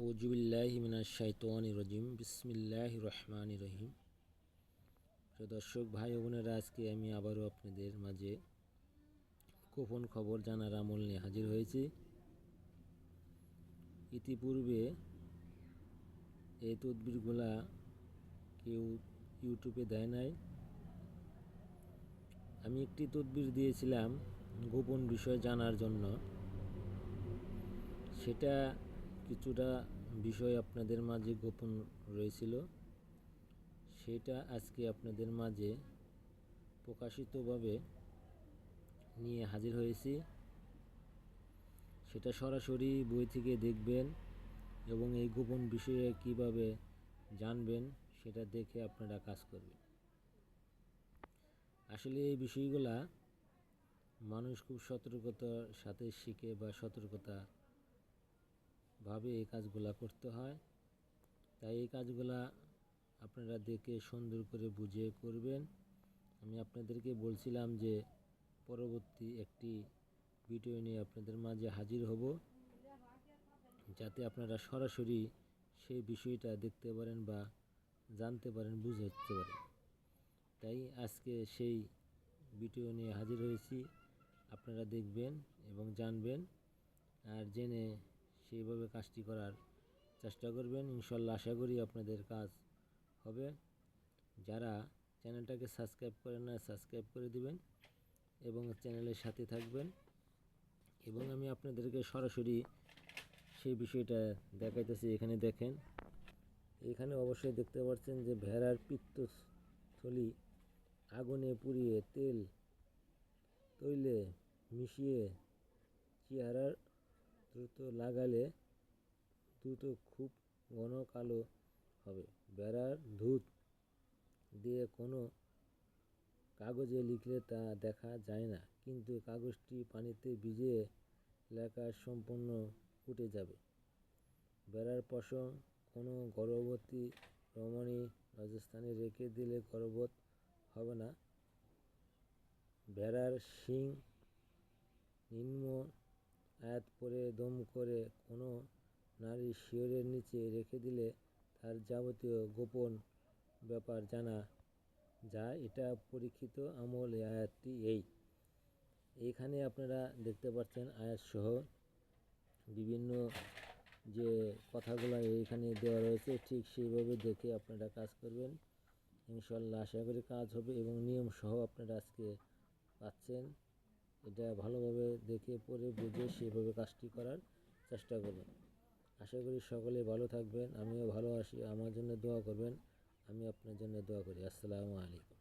আউজুবিল্লাহি মিনাশ শাইতানির রাজিম বিসমিল্লাহ রহমান রহিম দর্শক, ভাই বোনেরা, আজকে আমি আবারও আপনাদের মাঝে গোপন খবর জানার আমল নিয়ে হাজির হয়েছি। ইতিপূর্বে এই তদবিরগুলা কেউ ইউটিউবে দেয় নাই। আমি একটি তদবির দিয়েছিলাম গোপন বিষয় জানার জন্য। সেটা কিছুটা বিষয় আপনাদের মাঝে গোপন রয়েছিল। সেটা আজকে আপনাদের মাঝে প্রকাশিতভাবে নিয়ে হাজির হয়েছি। সেটা সরাসরি বই থেকে দেখবেন এবং এই গোপন বিষয়ে কীভাবে জানবেন সেটা দেখে আপনারা কাজ করবেন। আসলে এই বিষয়গুলা মানুষ খুব সতর্কতার সাথে শিখে বা সতর্কতা ভাবে এই কাজগুলা করতে হয়। তাই এই কাজগুলা আপনারা দেখে সুন্দর করে বুঝে করবেন। আমি আপনাদেরকে বলছিলাম যে, পরবর্তী একটি ভিডিও নিয়ে আপনাদের মাঝে হাজির হব। যাতে আপনারা সরাসরি সেই বিষয়টা দেখতে পারেন বা জানতে পারেন, বুঝতে পারেন। তাই আজকে সেই ভিডিও নিয়ে হাজির হয়েছি। আপনারা দেখবেন এবং জানবেন। আর জেনে সেইভাবে কাজটি করার চেষ্টা করবেন। ইনশাল্লাহ আশা করি আপনাদের কাজ হবে। যারা চ্যানেলটাকে সাবস্ক্রাইব করেন না, সাবস্ক্রাইব করে দিবেন এবং চ্যানেলের সাথে থাকবেন। এবং আমি আপনাদেরকে সরাসরি সেই বিষয়টা দেখাইতেছি। এখানে দেখেন, এখানে অবশ্যই দেখতে পাচ্ছেন যে ভেড়ার পিত্তথলি আগুনে পুড়িয়ে তেল তৈলে মিশিয়ে চেহারার দ্রুত লাগালে দ্রুত খুব ঘন কালো হবে। বেড়ার ধূত দিয়ে কোনো কাগজে লিখলে তা দেখা যায় না, কিন্তু কাগজটি পানিতে ভিজে লেখা সম্পূর্ণ উঠে যাবে। বেড়ার পশম কোনো গর্ভবতী রমণী রাজস্থানে রেখে দিলে গর্ভবত হবে না। ভেড়ার শিং নিম্ন আয়াত পরে দম করে কোনো নারীর শিয়রের নিচে রেখে দিলে তার যাবতীয় গোপন ব্যাপার জানা। যায় এটা পরীক্ষিত আমল আয়াতটি এই। এইখানে আপনারা দেখতে পাচ্ছেন আয়াত সহ বিভিন্ন যে কথাগুলো এইখানে দেওয়া রয়েছে, ঠিক সেইভাবে দেখে আপনারা কাজ করবেন। ইনশাল্লাহ আশা করি কাজ হবে এবং নিয়ম সহ আপনারা আজকে পাচ্ছেন। এটা ভালোভাবে দেখে পড়ে বুঝে সেভাবে কাজটি করার চেষ্টা করবেন। আশা করি সকলে ভালো থাকবেন, আমিও ভালো আসি আমার জন্য দোয়া করবেন, আমি আপনার জন্য দোয়া করি। আসসালামু আলাইকুম।